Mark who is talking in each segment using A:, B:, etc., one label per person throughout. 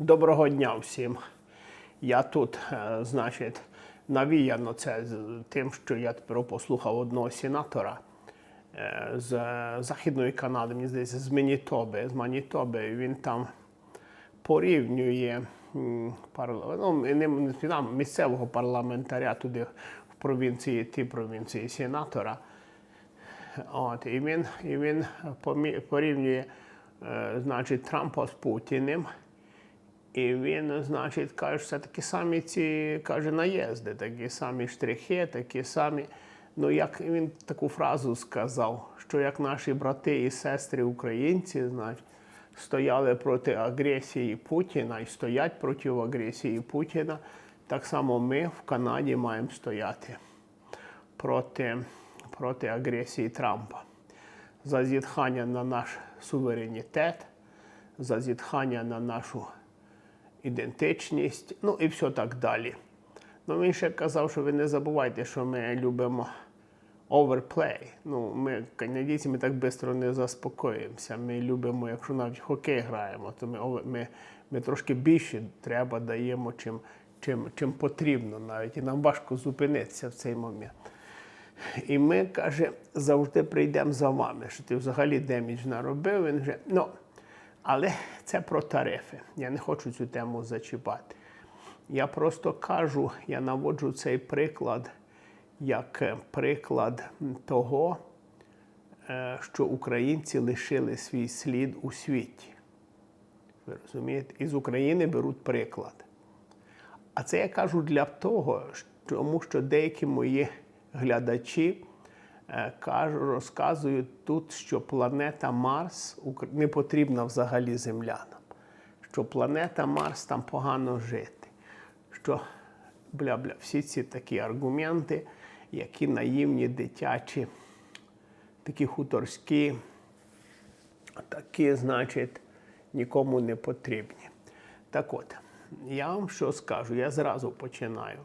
A: Доброго дня всім. Я тут, е, значить, навіяно це з тим, що я тепер послухав одного сенатора е, з Західної Канади, мені здається, з Манітоби, з Манітоби. Він там порівнює ну, місцевого парламентаря туди в провінції, ті провінції сенатора. От, і він, і він порівнює е, значить, Трампа з Путіним. І він, значить, каже, що це такі самі ці каже, наїзди, такі самі штрихи, такі самі. Ну, як він таку фразу сказав, що як наші брати і сестри українці, значить, стояли проти агресії Путіна і стоять проти агресії Путіна, так само ми в Канаді маємо стояти проти, проти агресії Трампа. За зітхання на наш суверенітет, за зітхання на нашу ідентичність, ну і все так далі. Ну він ще казав, що ви не забувайте, що ми любимо overplay. Ну, ми, канадійці, ми так швидко не заспокоїмося. Ми любимо, якщо навіть хокей граємо, то ми, ми, ми трошки більше треба даємо, чим, чим, чим потрібно навіть. І нам важко зупинитися в цей момент. І ми, каже, завжди прийдемо за вами, що ти взагалі демідж наробив. Він вже, ну, але це про тарифи. Я не хочу цю тему зачіпати. Я просто кажу, я наводжу цей приклад як е, приклад того, е, що українці лишили свій слід у світі. Ви розумієте? Із України беруть приклад. А це я кажу для того, тому що деякі мої глядачі кажу, розказують тут, що планета Марс не потрібна взагалі землянам, що планета Марс там погано жити, що бля-бля, всі ці такі аргументи, які наївні, дитячі, такі хуторські, такі, значить, нікому не потрібні. Так от, я вам що скажу, я зразу починаю.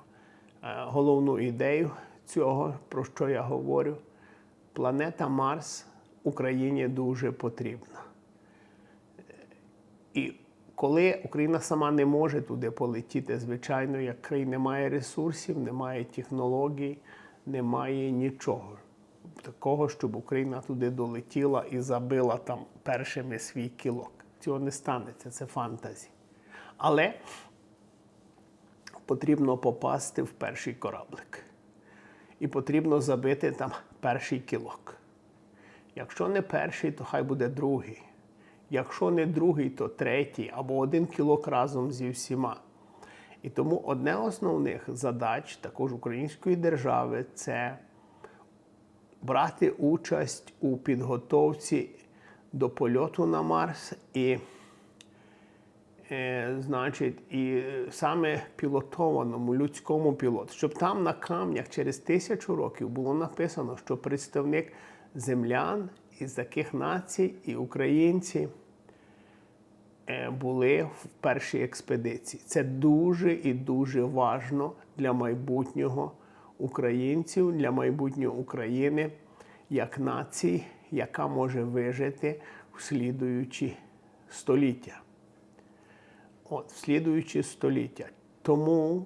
A: Е, Головну ідею цього, про що я говорю, планета Марс Україні дуже потрібна. І коли Україна сама не може туди полетіти, звичайно, як країна немає ресурсів, немає технологій, немає нічого такого, щоб Україна туди долетіла і забила там першими свій кілок. Цього не станеться, це фантазі. Але потрібно попасти в перший кораблик. І потрібно забити там перший кілок. Якщо не перший, то хай буде другий. Якщо не другий, то третій або один кілок разом зі всіма. І тому одне з основних задач також української держави це брати участь у підготовці до польоту на Марс і, значить, і саме пілотованому людському пілоту, щоб там на камнях через тисячу років було написано, що представник землян із таких націй і українці е, були в першій експедиції. Це дуже і дуже важно для майбутнього українців, для майбутнього України як нації, яка може вижити в слідуючі століття. От, в слідуючі століття. Тому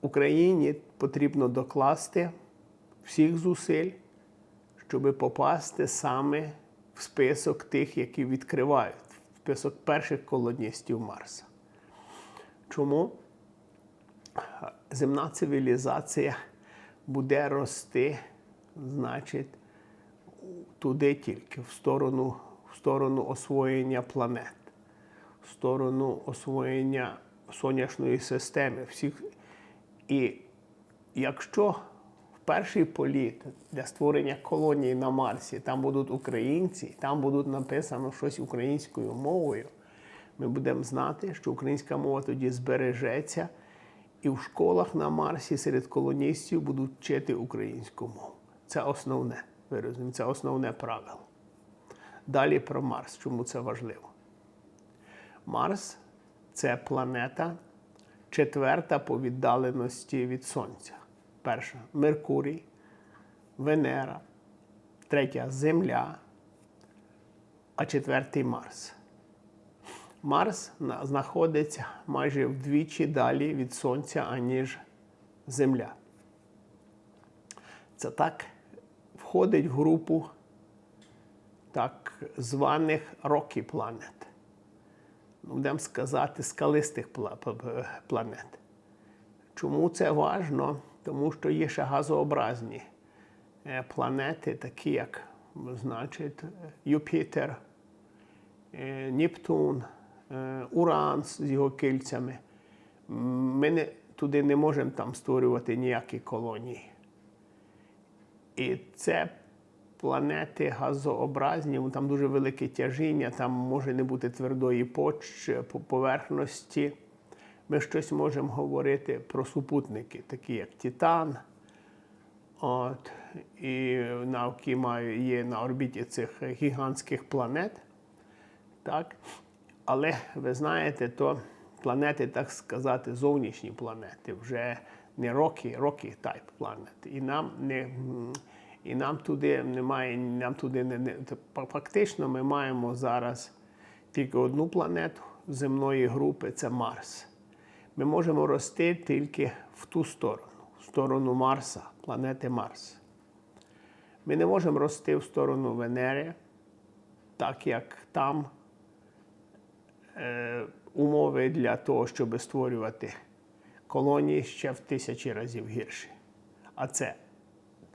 A: Україні потрібно докласти всіх зусиль, щоб попасти саме в список тих, які відкривають, в список перших колоністів Марса. Чому земна цивілізація буде рости, значить, туди тільки, в сторону, в сторону освоєння планет, сторону освоєння сонячної системи. Всіх. І якщо в перший політ для створення колонії на Марсі там будуть українці, там будуть написано щось українською мовою, ми будемо знати, що українська мова тоді збережеться, і в школах на Марсі серед колоністів будуть вчити українську мову. Це основне. Ви розумієте, це основне правило. Далі про Марс. Чому це важливо? Марс це планета четверта по віддаленості від Сонця. Перша Меркурій, Венера, третя Земля, а четвертий Марс. Марс знаходиться майже вдвічі далі від Сонця, аніж Земля. Це так входить в групу так званих Rocky Planet. Ну, будемо сказати, скалистих планет. Чому це важно? Тому що є ще газообразні е, планети, такі як, значить, Юпітер, е, Нептун, е, Уран з його кільцями. Ми не, туди не можемо там створювати ніякі колонії. І це планети газообразні, там дуже велике тяжіння, там може не бути твердої поч, по- поверхності. Ми щось можемо говорити про супутники, такі як Титан. От, і науки маю, є на орбіті цих гігантських планет. Так? Але ви знаєте, то планети, так сказати, зовнішні планети, вже не роки, роки тайп планет. І нам не. І нам туди немає, нам туди не, не фактично ми маємо зараз тільки одну планету земної групи це Марс. Ми можемо рости тільки в ту сторону, в сторону Марса, планети Марс. Ми не можемо рости в сторону Венери, так як там е, умови для того, щоб створювати колонії ще в тисячі разів гірші. А це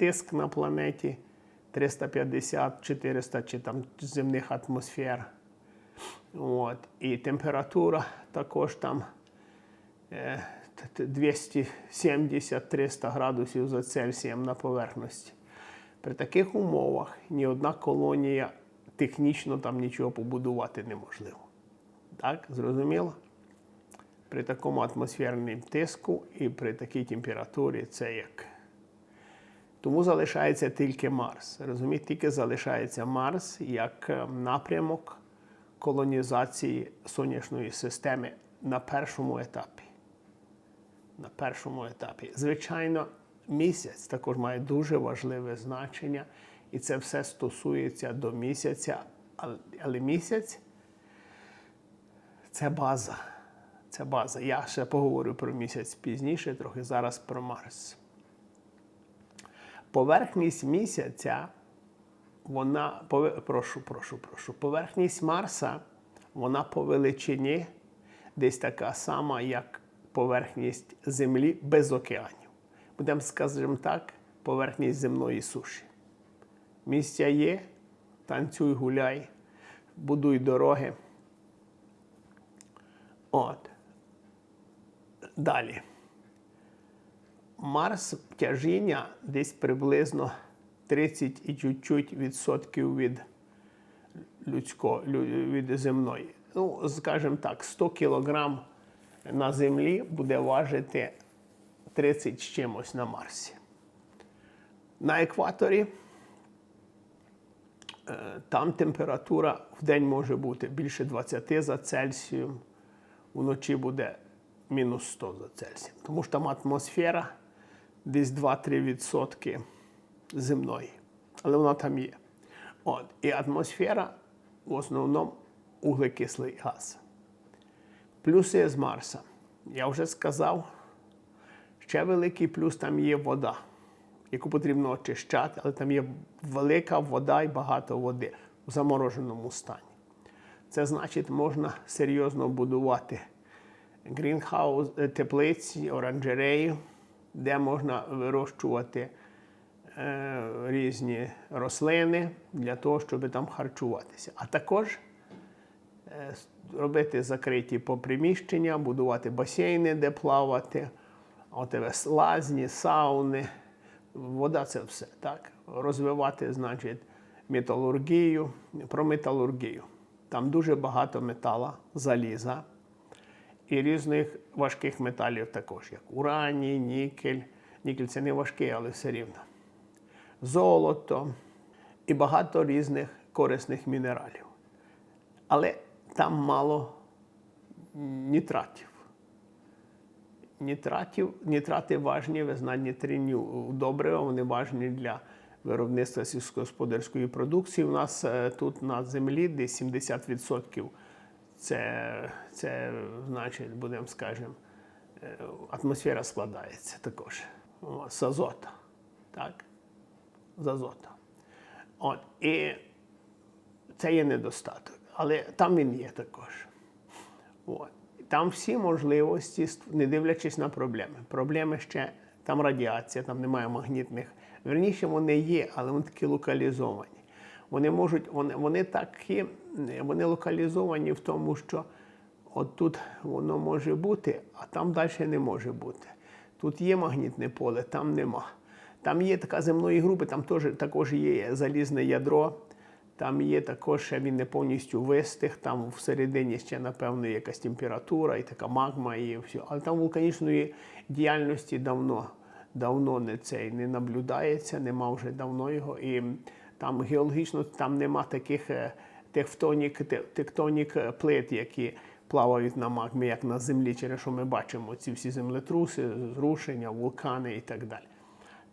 A: тиск на планеті 350-400 чи там земних атмосфер. От. І температура також там е, т- т- 270-300 градусів за Цельсієм на поверхності. При таких умовах ні одна колонія технічно там нічого побудувати неможливо. Так, зрозуміло? При такому атмосферному тиску і при такій температурі це як. Тому залишається тільки Марс. Розумієте, тільки залишається Марс як е, напрямок колонізації сонячної системи на першому етапі. На першому етапі. Звичайно, місяць також має дуже важливе значення, і це все стосується до місяця. Але, але місяць це база. Це база. Я ще поговорю про місяць пізніше, трохи зараз про Марс. Поверхність місяця, вона прошу, прошу, прошу. Поверхність Марса, вона по величині десь така сама, як поверхність Землі без океанів. Будемо, скажімо так, поверхність земної суші. Місця є, танцюй, гуляй, будуй дороги. От. Далі. Марс тяжіння десь приблизно 30 і чуть-чуть відсотків від людського, від земної. Ну, скажімо так, 100 кілограм на землі буде важити 30 з чимось на Марсі. На екваторі е, там температура в день може бути більше 20 за Цельсієм, вночі буде мінус 100 за Цельсієм. Тому що там атмосфера десь 2-3% земної. Але вона там є. От. І атмосфера в основному углекислий газ. Плюси з Марса. Я вже сказав, ще великий плюс там є вода, яку потрібно очищати, але там є велика вода і багато води в замороженому стані. Це значить, можна серйозно будувати грінхаус, е, теплиці, оранжереї, де можна вирощувати е, різні рослини для того, щоб там харчуватися. А також е, робити закриті поприміщення, будувати басейни, де плавати, отеве лазні, сауни. Вода це все, так? Розвивати, значить, металургію, про металургію. Там дуже багато метала, заліза і різних важких металів також, як ураній, нікель. Нікель це не важкий, але все рівно. Золото і багато різних корисних мінералів. Але там мало нітратів. Нітратів, нітрати важні, ви знаєте, добрива, вони важні для виробництва сільськогосподарської продукції. У нас е, тут на землі десь 70% це, це значить, будемо скажемо, е, атмосфера складається також з азота. Так? З азота. От, і це є недостаток, але там він є також. От. Там всі можливості, не дивлячись на проблеми. Проблеми ще там радіація, там немає магнітних. Верніше вони є, але вони такі локалізовані. Вони можуть, вони, вони такі, вони локалізовані в тому, що от тут воно може бути, а там далі не може бути. Тут є магнітне поле, там нема. Там є така земної групи, там теж, також є залізне ядро. Там є також, він не повністю вистих, там всередині ще, напевно, якась температура і така магма, і все. Але там вулканічної діяльності давно, давно не цей не наблюдається, нема вже давно його. І там геологічно там нема таких е, тектонік, тектонік е, плит, які плавають на магмі, як на землі, через що ми бачимо ці всі землетруси, зрушення, вулкани і так далі.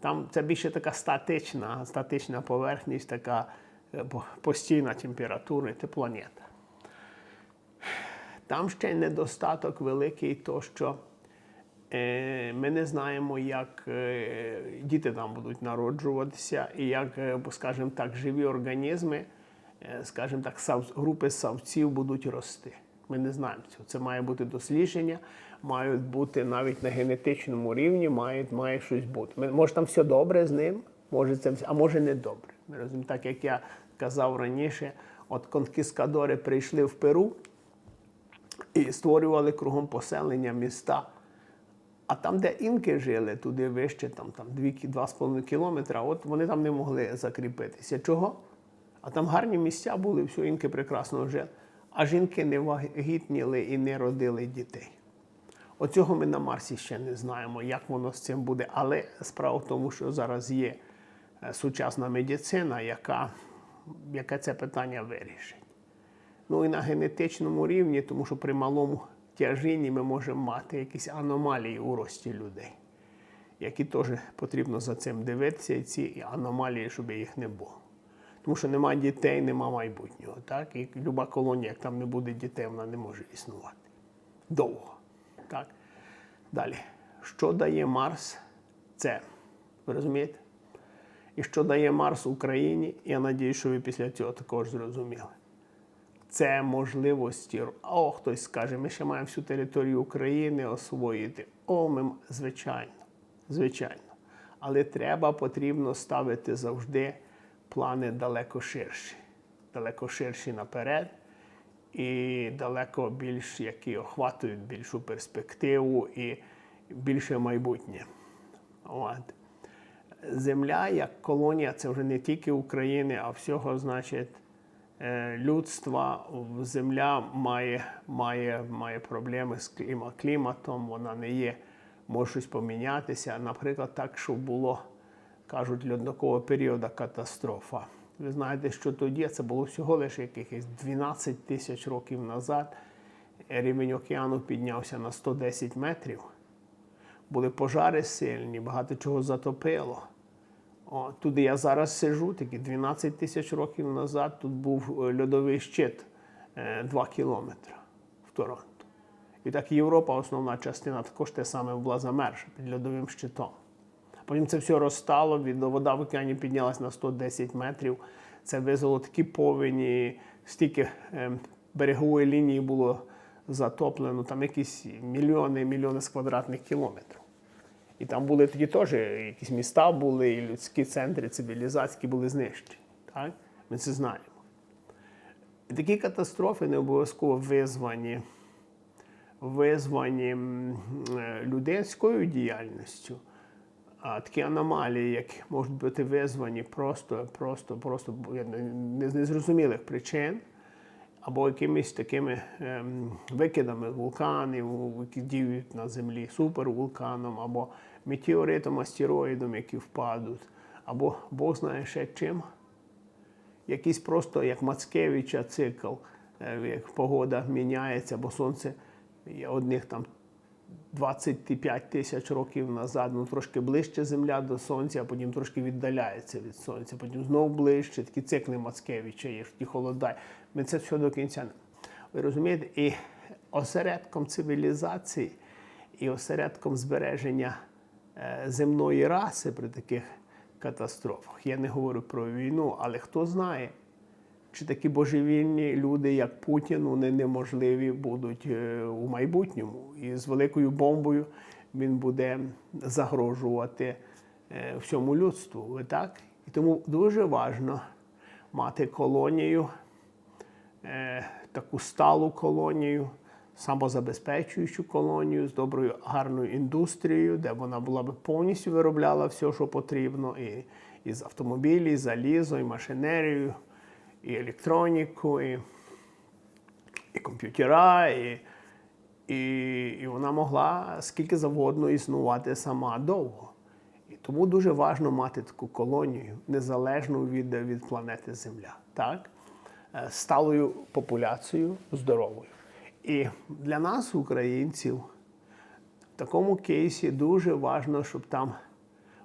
A: Там це більше така статична, статична поверхність, така е, по- постійна температура, теплонета. Там ще недостаток великий, то що ми не знаємо, як е, діти там будуть народжуватися, і як, е, скажімо так, живі організми, е, скажімо так, групи савців будуть рости. Ми не знаємо цього. Це має бути дослідження, мають бути навіть на генетичному рівні, має, має щось бути. Ми- Може, там все добре з ним, може це а може не добре. Ми розуміємо, так як я казав раніше, от конкіскадори прийшли в Перу і створювали кругом поселення міста. А там, де інки жили, туди вище, там, там 2,5 кілометра, от вони там не могли закріпитися. Чого? А там гарні місця були, все, інки прекрасно жили. А жінки не вагітніли і не родили дітей. Оцього ми на Марсі ще не знаємо, як воно з цим буде. Але справа в тому, що зараз є е, сучасна медицина, яка, яка це питання вирішить. Ну і на генетичному рівні, тому що при малому тяжінні ми можемо мати якісь аномалії у рості людей, які теж потрібно за цим дивитися, і ці аномалії, щоб їх не було. Тому що немає дітей, нема майбутнього. Так? І люба колонія, як там не буде дітей, вона не може існувати. Довго. Так? Далі. Що дає Марс? Це. Ви розумієте? І що дає Марс Україні? Я надію, що ви після цього також зрозуміли це можливості. О, хтось скаже, ми ще маємо всю територію України освоїти. О, ми звичайно, звичайно. Але треба, потрібно ставити завжди плани далеко ширші, далеко ширші наперед і далеко більш, які охватують більшу перспективу і більше майбутнє. От. Земля як колонія це вже не тільки України, а всього, значить, людства. Земля має, має, має проблеми з кліматом, вона не є, може щось помінятися. Наприклад, так, що було, кажуть, льодникового періоду катастрофа. Ви знаєте, що тоді це було всього лише якихось 12 тисяч років назад. Рівень океану піднявся на 110 метрів були пожари сильні, багато чого затопило. Туди я зараз сижу, такі 12 тисяч років назад тут був е, льодовий щит 2 кілометри в Торонто. І так Європа, основна частина, також те саме була замерша під льодовим щитом. Потім це все розстало, від вода в океані піднялась на 110 метрів. Це визвало такі повені, стільки е, берегової лінії було затоплено, там якісь мільйони і мільйони з квадратних кілометрів. І там були тоді теж якісь міста були, і людські центри цивілізаційні були знищені. Так? Ми це знаємо. Такі катастрофи не обов'язково визвані, визвані е, діяльністю. А такі аномалії, які можуть бути визвані просто, просто, просто з незрозумілих причин, або якимись такими ем, викидами вулканів, які діють на землі супервулканом, або метеоритом, астероїдом, які впадуть, або Бог знає ще чим. Якийсь просто як Мацкевича цикл, е, як погода міняється, бо сонце одних там 25 тисяч років назад, ну трошки ближче Земля до Сонця, а потім трошки віддаляється від Сонця, потім знову ближче. Такі цикли Мацкевича є, що ті холодай. Ми це все до кінця. Ви розумієте, і осередком цивілізації і осередком збереження земної раси при таких катастрофах. Я не говорю про війну, але хто знає, чи такі божевільні люди, як Путін, вони неможливі будуть е, у майбутньому. І з великою бомбою він буде загрожувати е, всьому людству. Так? І тому дуже важливо мати колонію, е, таку сталу колонію, самозабезпечуючу колонію з доброю гарною індустрією, де вона була б повністю виробляла все, що потрібно, і, і з автомобілів, і залізо, і машинерію, і електроніку, і, і комп'ютера, і, і, і вона могла скільки завгодно існувати сама довго. І тому дуже важливо мати таку колонію, незалежну від, від планети Земля. Так? Е, сталою популяцією здоровою. І для нас, українців, в такому кейсі дуже важливо, щоб там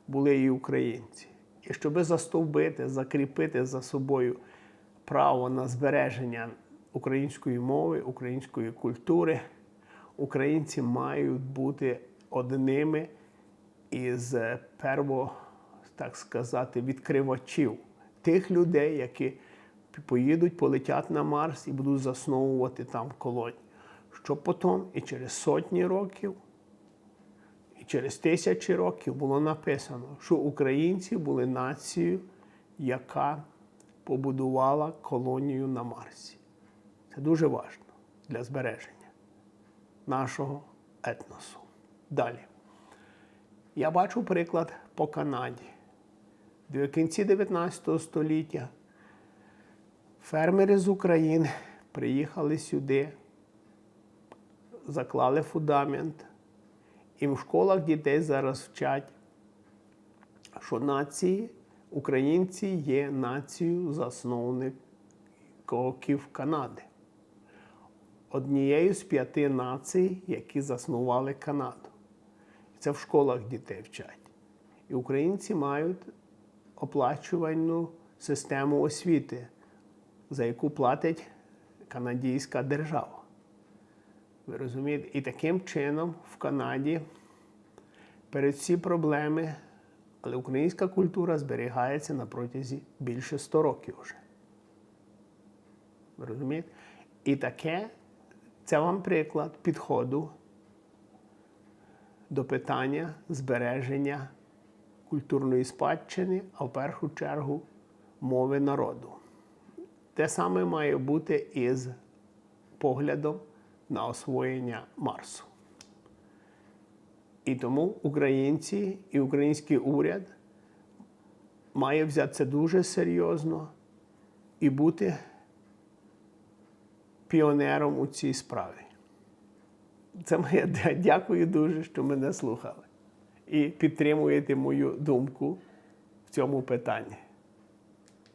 A: були і українці. І щоб застовбити, закріпити за собою право на збереження української мови, української культури, українці мають бути одними із перво, так сказати, відкривачів тих людей, які поїдуть, полетять на Марс і будуть засновувати там колонії. Щоб потім і через сотні років, і через тисячі років було написано, що українці були нацією, яка побудувала колонію на Марсі. Це дуже важливо для збереження нашого етносу. Далі. Я бачу приклад по Канаді. В кінці 19 століття фермери з України приїхали сюди, заклали фундамент. І в школах дітей зараз вчать, що нації, українці є нацією засновників Канади. Однією з п'яти націй, які заснували Канаду. Це в школах дітей вчать. І українці мають оплачувальну систему освіти, за яку платить канадійська держава. Ви розумієте? І таким чином в Канаді перед всі проблеми, але українська культура зберігається на протязі більше 100 років вже. Ви розумієте? І таке, це вам приклад підходу до питання збереження культурної спадщини, а в першу чергу мови народу. Те саме має бути із поглядом на освоєння Марсу. І тому українці і український уряд має взяти це дуже серйозно і бути піонером у цій справі. Це моє дякую дуже, що мене слухали і підтримуєте мою думку в цьому питанні.